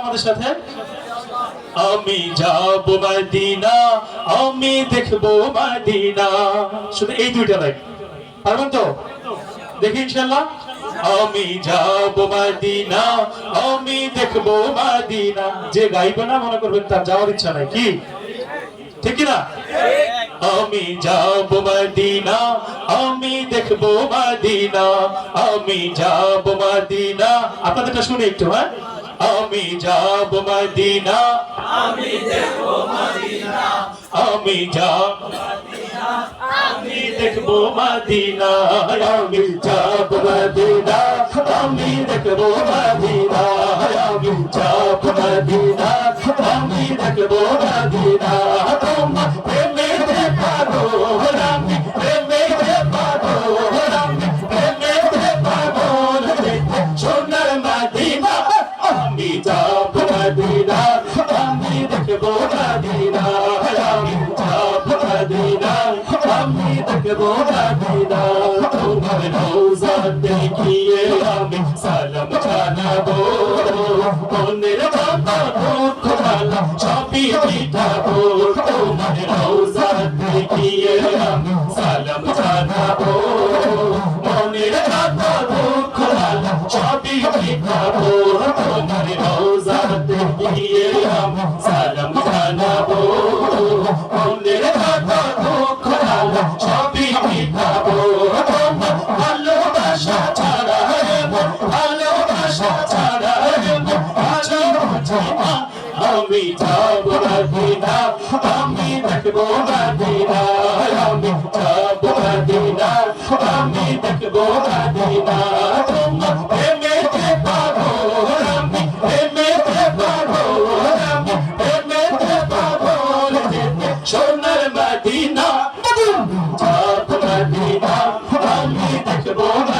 আমাদের সাথে? আমি আমি শুধু এই দুইটা লাইন পারবেন তো? দেখি আমি আমি যে গাইবে না, মনে করবেন তার যাওয়ার ইচ্ছা নাই। কি? ঠিক না আমি যাব মদিনা, আমি দেখব মদিনা। আমি যাব মদিনা। আপনাদেরটা শুনে একটু হ্যাঁ? আমি যাব মদিনা। আমি দেখব মদিনা। আমি যাব আমি দেখব মদিনা। আমি যাব মদিনা। আমি দেখব মদিনা। আমি যাব মদিনা। আমি দেখব মদিনা। দেখব মদিনা তোমার রোজা দেখিয়ে আমি সালাম জানাব মনের কথা দুঃখ ভালো সবই মিটাবো তোমার রোজা দেখিয়ে আমি সালাম জানাব মনের কথা দুঃখ ভালো সবই ছাড়া মন ভালোবাসা ছাড়া মন আমি যাব মদিনা আমি দেখব মদিনা আমি যাব মদিনা আমি দেখব মদিনা তোমার প্রেমেতে পাগল সোনার মদিনা যাব মদিনা আমি দেখব মদিনা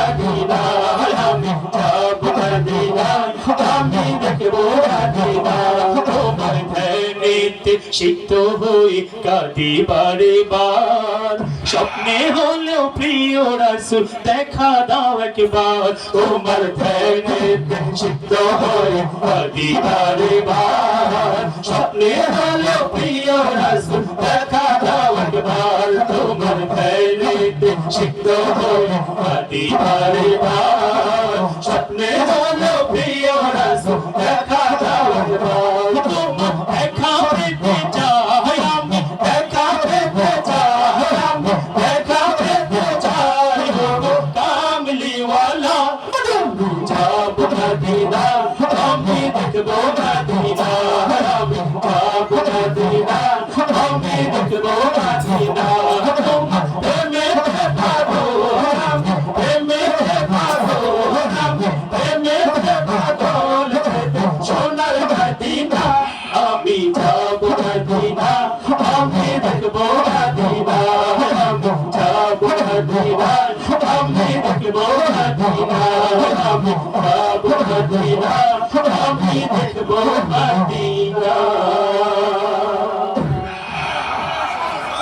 তোমার ধ্যানেতে সিদ্ধ হই কাঁদি বারে বার স্বপ্নে হলেও প্রিয় রাসুল, দেখা দাও একবার। তোমার ধ্যানেতে সিদ্ধ হই কাঁদি বারে বার স্বপ্নে হলেও প্রিয় রাসুল, দেখা দাও একবার। তোমার ধ্যানেতে সিদ্ধ হই কাঁদি বারে বার স্বপ্নে দেখব মদিনা আমি যাব মদিনা আমি দেখব মদিনা আমি যাব মদিনা আমি দেখব মদিনা আমি যাব মদিনা আমি দেখব মদিনা মদিনা আমি দেখব মদিনা